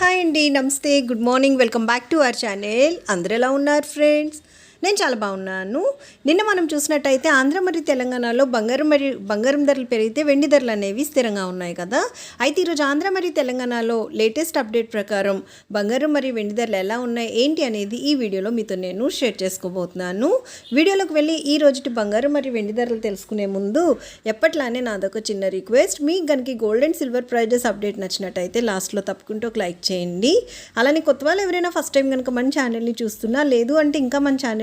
Hi అండి నమస్తే good morning welcome back to our channel. అందరు ఎలా ఉన్నారు ఫ్రెండ్స్? నేను చాలా బాగున్నాను. నిన్న మనం చూసినట్టయితే ఆంధ్ర మరియు తెలంగాణలో బంగారం మరియు బంగారం ధరలు పెరిగితే వెండి ధరలు అనేవి స్థిరంగా ఉన్నాయి కదా. అయితే ఈరోజు ఆంధ్ర మరియు తెలంగాణలో లేటెస్ట్ అప్డేట్ ప్రకారం బంగారం మరియు వెండి ధరలు ఎలా ఉన్నాయి ఏంటి అనేది ఈ వీడియోలో మీతో నేను షేర్ చేసుకోబోతున్నాను. వీడియోలోకి వెళ్ళి ఈ రోజుటి బంగారం మరియు వెండి ధరలు తెలుసుకునే ముందు ఎప్పట్లానే నాదొక చిన్న రిక్వెస్ట్. మీకు కనుక gold and silver prizes update నచ్చినట్టయితే లాస్ట్లో తప్పుకుంటూ ఒక లైక్ చేయండి. అలానే కొత్త వాళ్ళు ఎవరైనా ఫస్ట్ టైం కనుక మన ఛానల్ని చూస్తున్నా లేదు అంటే ఇంకా మన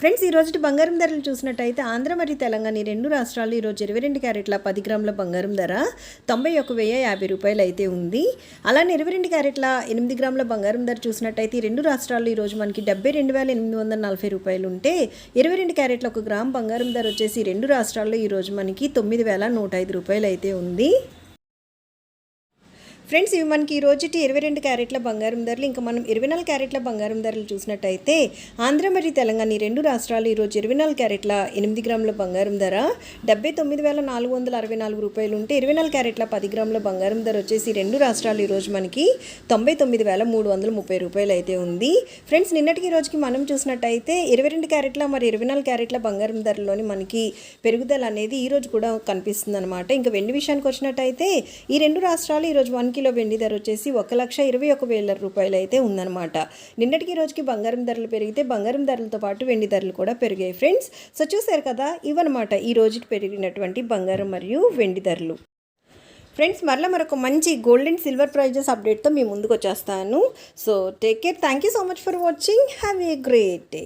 ఫ్రెండ్స్ ఈ రోజు బంగారం ధరలు చూసినట్టయితే ఆంధ్ర మరియు తెలంగాణ ఈ రెండు రాష్ట్రాలు ఈరోజు ఇరవై రెండు క్యారెట్ల పది గ్రాముల బంగారం ధర తొంభై ఒక వెయ్యి యాభై రూపాయలు అయితే ఉంది. అలానే ఇరవై రెండు క్యారెట్ల ఎనిమిది గ్రాముల బంగారం ధర చూసినట్టయితే ఈ రెండు రాష్ట్రాల్లో ఈరోజు మనకి డెబ్బై రెండు వేల ఎనిమిది వందల నలభై రూపాయలు ఉంటే ఇరవై రెండు క్యారెట్ల ఒక గ్రామ్ బంగారం ధర వచ్చేసి రెండు రాష్ట్రాల్లో ఈరోజు మనకి తొమ్మిది వేల నూట ఐదు రూపాయలు అయితే ఉంది. ఫ్రెండ్స్ ఇవి మనకి ఈ రోజుటి ఇరవై రెండు క్యారెట్ల బంగారం ధరలు ఇంకా మనం ఇరవై నాలుగు క్యారెట్ల బంగారం ధరలు చూసినట్టయితే ఆంధ్ర మరియు తెలంగాణ ఈ రెండు రాష్ట్రాలు ఈరోజు ఇరవై నాలుగు క్యారెట్ల ఎనిమిది గ్రాముల బంగారం ధర డెబ్బై తొమ్మిది వేల నాలుగు వందల అరవై నాలుగు రూపాయలు ఉంటే ఇరవై నాలుగు క్యారెట్ల పది గ్రాముల బంగారం ధర వచ్చేసి రెండు రాష్ట్రాలు ఈరోజు మనకి తొంభై తొమ్మిది వేల మూడు వందల ముప్పై రూపాయలు అయితే ఉంది. ఫ్రెండ్స్ నిన్నటికి ఈ రోజుకి మనం చూసినట్టయితే ఇరవై రెండు క్యారెట్ల మరి ఇరవై నాలుగు క్యారెట్ల బంగారం ధరలోని మనకి పెరుగుదల అనేది ఈ రోజు కూడా కనిపిస్తుంది అనమాట ఇంకా వెండి విషయానికి వచ్చినట్టయితే ఈ రెండు రాష్ట్రాలు ఈరోజు వన్ కిలో వెండి ధర వచ్చేసి ఒక లక్ష ఇరవై ఒక వేల రూపాయలు అయితే ఉందన్నమాట. నిన్నటికి రోజుకి బంగారం ధరలు పెరిగితే బంగారం ధరలతో పాటు వెండి ధరలు కూడా పెరిగాయి ఫ్రెండ్స్. సో చూసారు కదా ఇవన్నమాట ఈ రోజుకి పెరిగినటువంటి బంగారం మరియు వెండి ధరలు. ఫ్రెండ్స్ మరలా మరొక మంచి గోల్డ్ అండ్ సిల్వర్ ప్రైజెస్ అప్డేట్తో మీ ముందుకు వచ్చేస్తాను. So take care thank you so much for watching have a great day